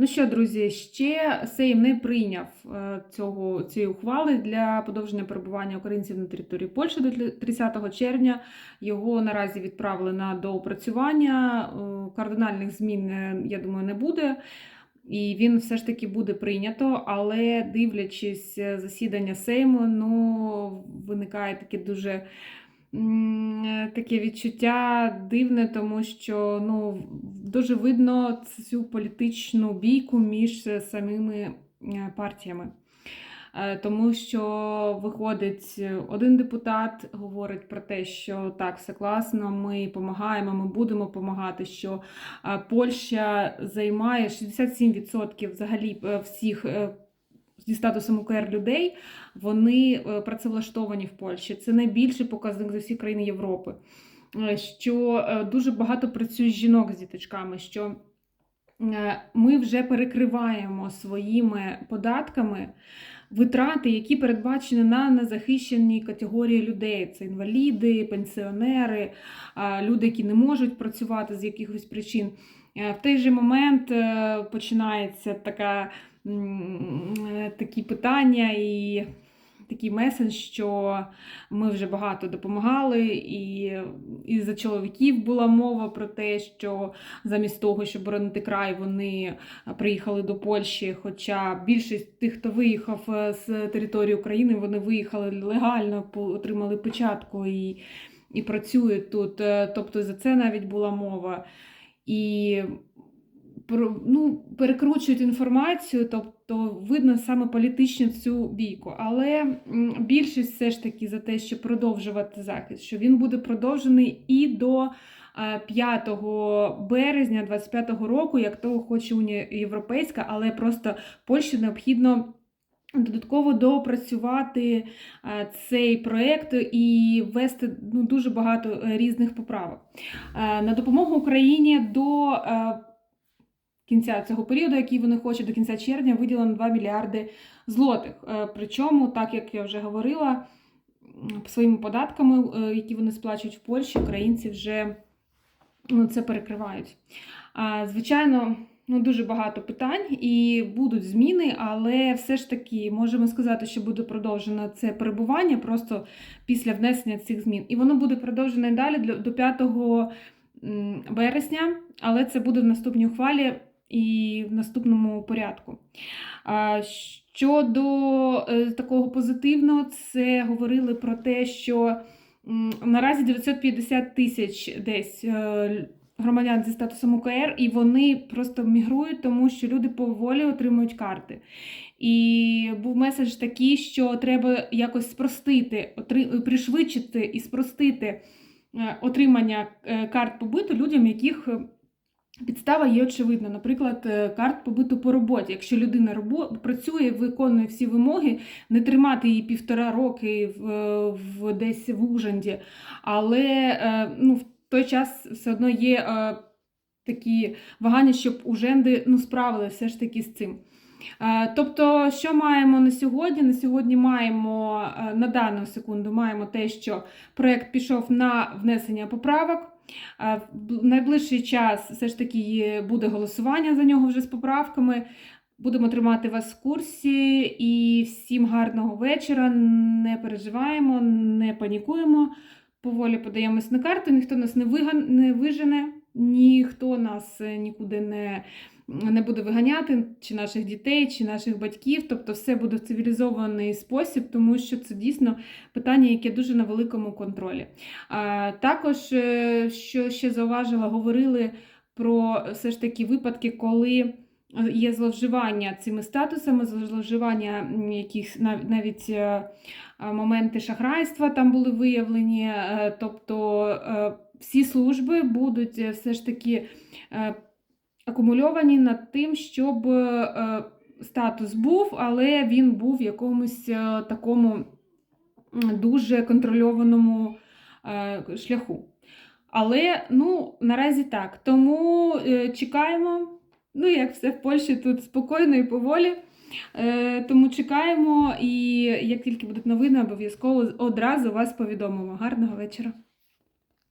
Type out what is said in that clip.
Ну що, друзі, ще Сейм не прийняв е, цього, цієї ухвали для подовження перебування українців на території Польщі до 30 червня. Його наразі відправили на доопрацювання. Е, Кардинальних змін, е, я думаю, не буде. І він все ж таки буде прийнято, але дивлячись засідання Сейму, ну виникає таке дуже таке відчуття дивне, тому що ну, дуже видно цю політичну бійку між е, самими е, партіями. Е, Тому що виходить е, один депутат, говорить про те, що так, все класно, ми допомагаємо, ми будемо допомагати. Що е, Польща займає 67% взагалі е, всіх е, зі статусом УКР людей, вони е, працевлаштовані в Польщі. Це найбільший показник за всі країни Європи. Е, Що е, дуже багато працює жінок з діточками. що ми вже перекриваємо своїми податками витрати, які передбачені на незахищені категорії людей: це інваліди, пенсіонери, люди, які не можуть працювати з якихось причин. В той же момент починається така, такі питання і такий меседж, що ми вже багато допомагали, і, і за чоловіків була мова про те, що замість того, щоб боронити край, вони приїхали до Польщі. Хоча більшість тих, хто виїхав е, з території України, вони виїхали легально, отримали печатку і, і працюють тут. Е, Тобто за це навіть була мова. І ну, перекручують інформацію, тобто видно саме політичну цю бійку. Але більшість все ж таки за те, щоб продовжувати захист, що він буде продовжений і до е, 5 березня 25 року, як того хоче Унія Європейська, але просто Польщі необхідно. Додатково доопрацювати е, цей проект і ввести ну, дуже багато е, різних поправок. Е, На допомогу Україні до е, кінця цього періоду, який вони хочуть, до кінця червня, виділено 2 мільярди злотих. Е, Причому, так як я вже говорила, своїми податками, е, які вони сплачують в Польщі, українці вже ну, це перекривають. Звичайно, ну, дуже багато питань і будуть зміни, але все ж таки можемо сказати, що буде продовжено це перебування просто після внесення цих змін. І воно буде продовжено і далі до 5 м, вересня, але це буде в наступній ухвалі і в наступному порядку. Щодо е, такого позитивного, це говорили про те, що наразі 950 тисяч десь е, громадян зі статусом УКР, і вони просто мігрують, тому що люди поволі отримують карти. І був меседж такий, що треба якось спростити, пришвидшити і спростити е, отримання карт побиту людям, яких підстава є очевидна. Наприклад, е, карт побиту по роботі. Якщо людина робо- працює, виконує всі вимоги, не тримати її півтора роки в, в десь в Ужанді, але е, ну, в той час все одно є е, такі вагання, щоб уженди ну, справилися все ж таки з цим. Е, Тобто, що маємо на сьогодні? На сьогодні маємо е, на дану секунду маємо те, що проєкт пішов на внесення поправок. В найближчий час все ж таки буде голосування за нього вже з поправками. Будемо тримати вас в курсі і всім гарного вечора. Не переживаємо, не панікуємо. Поволі подаємось на карту, ніхто нас не, виган... не вижене, ніхто нас е, нікуди не, не буде виганяти, чи наших дітей, чи наших батьків. Тобто все буде в цивілізований спосіб, тому що це дійсно питання, яке дуже на великому контролі. Також, е, що ще зауважила, говорили про все ж таки випадки, коли є зловживання цими статусами, зловживання м, навіть е, моменти шахрайства там були виявлені. е, Тобто е, всі служби будуть е, все ж таки е, акумульовані над тим, щоб е, статус був, але він був в якомусь е, такому дуже контрольованому е, шляху. Але ну, наразі так. Тому е, чекаємо. Ну, як все в Польщі, тут спокійно і поволі. Е, тому чекаємо, і як тільки будуть новини, обов'язково одразу вас повідомимо. Гарного вечора.